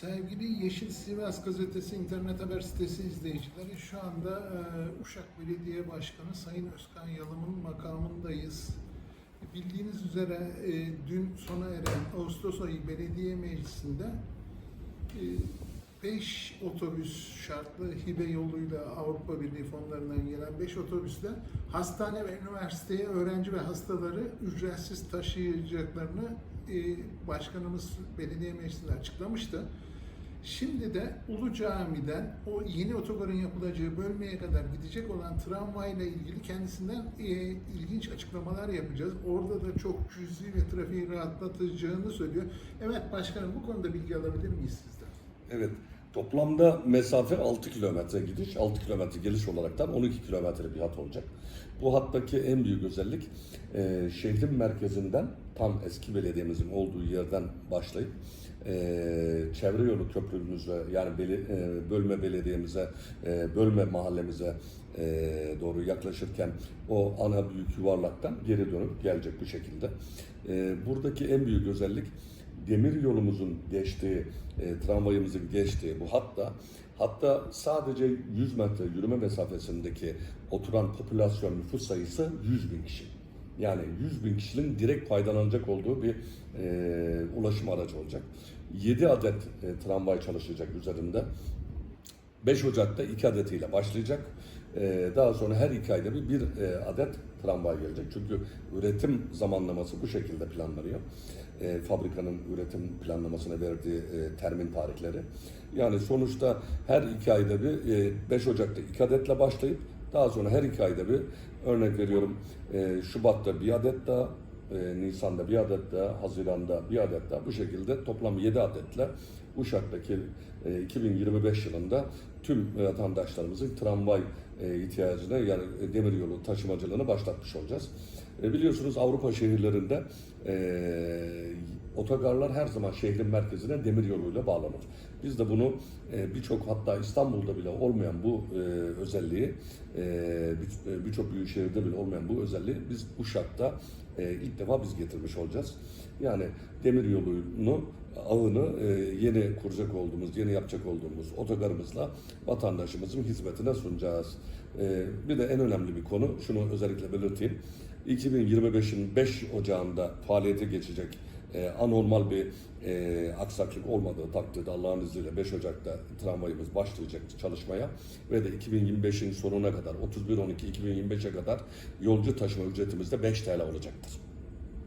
Sevgili Yeşil Sivas Gazetesi internet haber sitesi izleyicileri şu anda e, Uşak Belediye Başkanı Sayın Özkan Yalım'ın makamındayız. Bildiğiniz üzere e, dün sona eren Ağustos ayı belediye meclisinde 5 otobüs şartlı hibe yoluyla Avrupa Birliği fonlarından gelen 5 otobüsle hastane ve üniversiteye öğrenci ve hastaları ücretsiz taşıyacaklarını e, başkanımız belediye meclisinde açıklamıştı. Şimdi de Ulu Cami'den o yeni otogarın yapılacağı bölmeye kadar gidecek olan tramvayla ilgili kendisinden e, ilginç açıklamalar yapacağız. Orada da çok cüzi ve trafiği rahatlatacağını söylüyor. Evet başkanım bu konuda bilgi alabilir miyiz sizden? Evet. Toplamda mesafe 6 kilometre gidiş, 6 kilometre geliş olaraktan 12 kilometre bir hat olacak. Bu hattaki en büyük özellik e, şehrin merkezinden tam eski belediyemizin olduğu yerden başlayıp e, çevre yolu köprümüze yani beli, e, bölme belediyemize, e, bölme mahallemize e, doğru yaklaşırken o ana büyük yuvarlaktan geri dönüp gelecek bu şekilde. E, buradaki en büyük özellik demir yolumuzun geçtiği, e, tramvayımızın geçtiği bu hatta hatta sadece 100 metre yürüme mesafesindeki oturan popülasyon nüfus sayısı 100 bin kişi. Yani 100 bin kişinin direkt faydalanacak olduğu bir e, ulaşım aracı olacak. 7 adet e, tramvay çalışacak üzerinde. 5 Ocak'ta 2 adetiyle başlayacak. Ee, Daha sonra her iki ayda bir, bir e, adet tramvay gelecek. Çünkü üretim zamanlaması bu şekilde planlanıyor. Ee, Fabrikanın üretim planlamasına verdiği e, termin tarihleri. Yani sonuçta her iki ayda bir e, 5 Ocak'ta iki adetle başlayıp daha sonra her iki ayda bir örnek veriyorum. E, Şubat'ta bir adet daha, e, Nisan'da bir adet daha, Haziran'da bir adet daha. Bu şekilde toplam 7 adetle Uşak'taki e, 2025 yılında tüm vatandaşlarımızın tramvay e, ihtiyacına yani demiryolu taşımacılığını başlatmış olacağız. E, biliyorsunuz Avrupa şehirlerinde e, otogarlar her zaman şehrin merkezine demiryoluyla bağlanır. Biz de bunu e, birçok hatta İstanbul'da bile olmayan bu e, özelliği e, bir- birçok büyük şehirde bile olmayan bu özelliği biz Uşak'ta ilk defa biz getirmiş olacağız. Yani demiryolunu ağını e, yeni kuracak olduğumuz, yeni yapacak olduğumuz otogarımızla vatandaşımızın hizmetine sunacağız. Bir de en önemli bir konu, şunu özellikle belirteyim. 2025'in 5 Ocağı'nda faaliyete geçecek e, anormal bir e, aksaklık olmadığı takdirde Allah'ın izniyle 5 Ocak'ta tramvayımız başlayacak çalışmaya ve de 2025'in sonuna kadar 31-12-2025'e kadar yolcu taşıma ücretimiz de 5 TL olacaktır.